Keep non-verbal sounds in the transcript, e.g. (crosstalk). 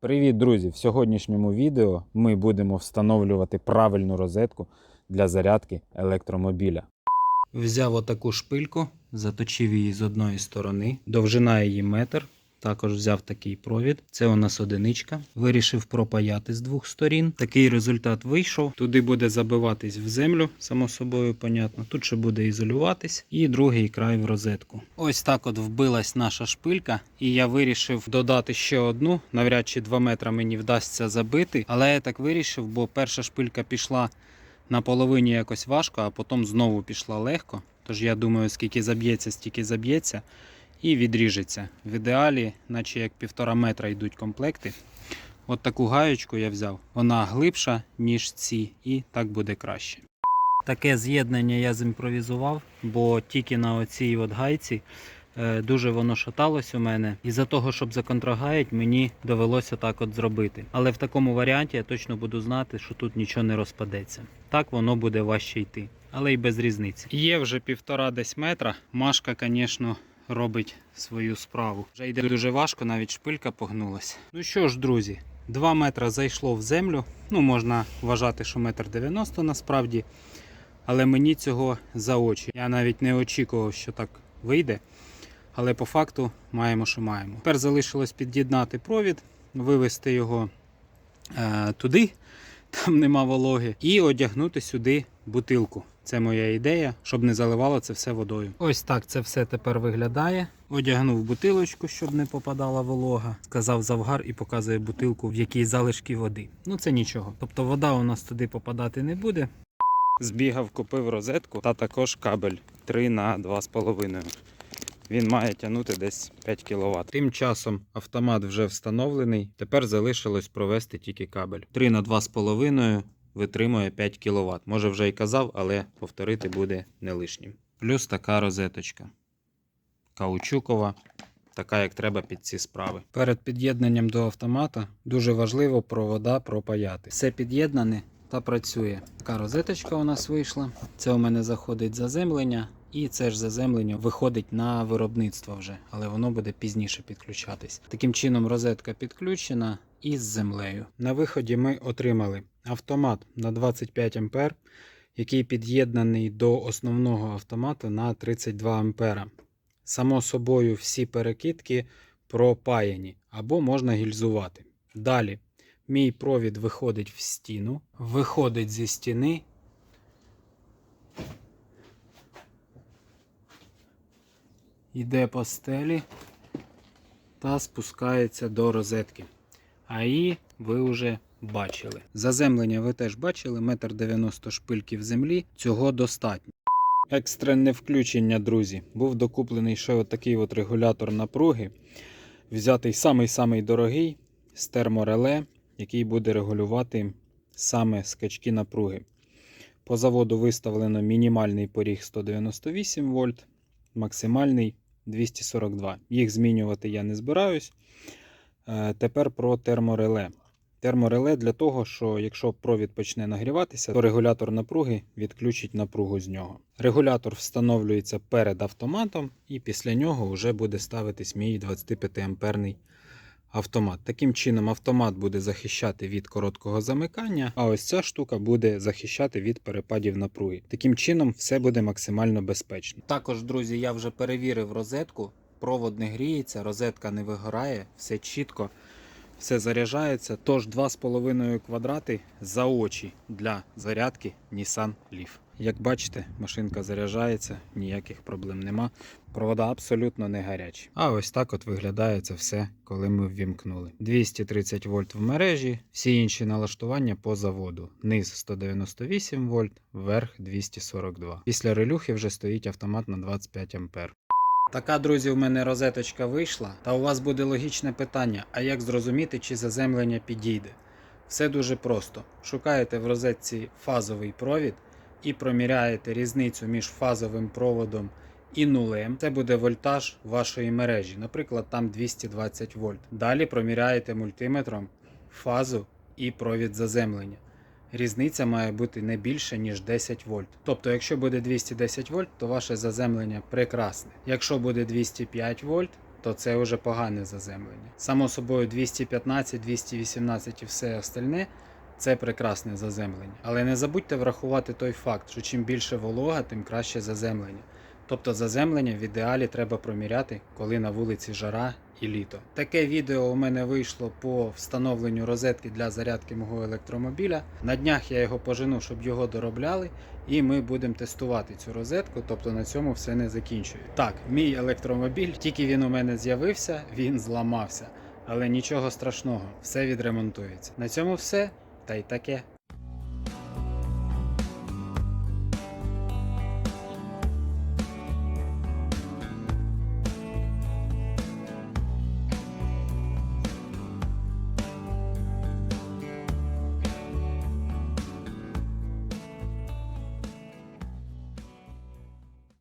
Привіт, друзі! В сьогоднішньому відео ми будемо встановлювати правильну розетку для зарядки електромобіля. Взяв отаку шпильку, заточив її з одної сторони, довжина її метр. Також взяв такий провід. Це у нас одиничка. Вирішив пропаяти з двох сторін. Такий результат вийшов. Туди буде забиватись в землю, само собою, понятно. Тут ще буде ізолюватись. І другий край в розетку. Ось так от вбилась наша шпилька, і я вирішив додати ще одну. Навряд чи 2 метри мені вдасться забити. Але я так вирішив, бо перша шпилька пішла на половині якось важко, а потім знову пішла легко. Тож я думаю, скільки заб'ється, стільки заб'ється і відріжеться. В ідеалі, наче як півтора метра йдуть комплекти. От таку гаєчку я взяв. Вона глибша, ніж ці, і так буде краще. Таке з'єднання я зімпровізував, бо тільки на оцій от гайці е, дуже воно шаталось у мене. І за того, щоб законтрагаять, мені довелося так от зробити. Але в такому варіанті я точно буду знати, що тут нічого не розпадеться. Так воно буде важче йти, але й без різниці. Є вже півтора десь метра. Машка, звісно, робить свою справу. Вже йде дуже важко, навіть шпилька погнулась. Ну що ж, друзі, 2 метри зайшло в землю. Ну, можна вважати, що метр 90 насправді. Але мені цього за очі. Я навіть не очікував, що так вийде. Але по факту маємо, що маємо. Тепер залишилось під'єднати провід, вивести його е, туди, (laughs) там нема вологи, і одягнути сюди бутилку. Це моя ідея, щоб не заливало це все водою. Ось так це все тепер виглядає. Одягнув бутилочку, щоб не попадала волога. Сказав завгар і показує бутилку, в якій залишки води. Ну це нічого. Тобто вода у нас туди попадати не буде. Збігав, купив розетку та також кабель 3 на 2,5. Він має тягнути десь 5 кВт. Тим часом автомат вже встановлений. Тепер залишилось провести тільки кабель. 3 на 2,5 витримує 5 кВт. Може вже й казав, але повторити буде не лишнім. Плюс така розеточка. Каучукова. Така, як треба під ці справи. Перед під'єднанням до автомата дуже важливо провода пропаяти. Все під'єднане та працює. Така розеточка у нас вийшла. Це у мене заходить заземлення, і це ж заземлення виходить на виробництво вже, але воно буде пізніше підключатись. Таким чином, розетка підключена із землею. На виході ми отримали автомат на 25 А, який під'єднаний до основного автомата на 32 А. Само собою, всі перекидки пропаяні або можна гільзувати. Далі Мій провід виходить в стіну, виходить зі стіни. Йде по стелі та спускається до розетки. А її ви вже бачили. Заземлення ви теж бачили, метр 90 шпильків землі. Цього достатньо. Екстрене включення, друзі. Був докуплений ще отакий от регулятор напруги. Взятий самий-самий дорогий з термореле який буде регулювати саме скачки напруги. По заводу виставлено мінімальний поріг 198 вольт, максимальний 242. Їх змінювати я не збираюсь. Е, Тепер про термореле. Термореле для того, що якщо провід почне нагріватися, то регулятор напруги відключить напругу з нього. Регулятор встановлюється перед автоматом, і після нього вже буде ставитись мій 25 амперний автомат. Таким чином, автомат буде захищати від короткого замикання, а ось ця штука буде захищати від перепадів напруги. Таким чином, все буде максимально безпечно. Також, друзі, я вже перевірив розетку. Провод не гріється, розетка не вигорає, все чітко, все заряджається. Тож 2,5 квадрати за очі для зарядки Nissan Leaf. Як бачите, машинка заряджається, ніяких проблем нема. Провода абсолютно не гарячі. А ось так от виглядає це все, коли ми ввімкнули. 230 вольт в мережі, всі інші налаштування по заводу. Низ 198 вольт, верх 242. Після релюхи вже стоїть автомат на 25 ампер. Така, друзі, у мене розеточка вийшла. Та у вас буде логічне питання: а як зрозуміти, чи заземлення підійде? Все дуже просто. Шукаєте в розетці фазовий провід і проміряєте різницю між фазовим проводом і нулем. Це буде вольтаж вашої мережі, наприклад, там 220 вольт. Далі проміряєте мультиметром фазу і провід заземлення. Різниця має бути не більше, ніж 10 вольт. Тобто, якщо буде 210 вольт, то ваше заземлення прекрасне. Якщо буде 205 вольт, то це вже погане заземлення. Само собою 215, 218 і все остальне це прекрасне заземлення. Але не забудьте врахувати той факт, що чим більше волога, тим краще заземлення. Тобто заземлення в ідеалі треба проміряти, коли на вулиці жара і літо. Таке відео у мене вийшло по встановленню розетки для зарядки мого електромобіля. На днях я його пожену, щоб його доробляли, і ми будемо тестувати цю розетку. Тобто на цьому все не закінчує. Так, мій електромобіль, тільки він у мене з'явився, він зламався. Але нічого страшного, все відремонтується. На цьому все, та й таке.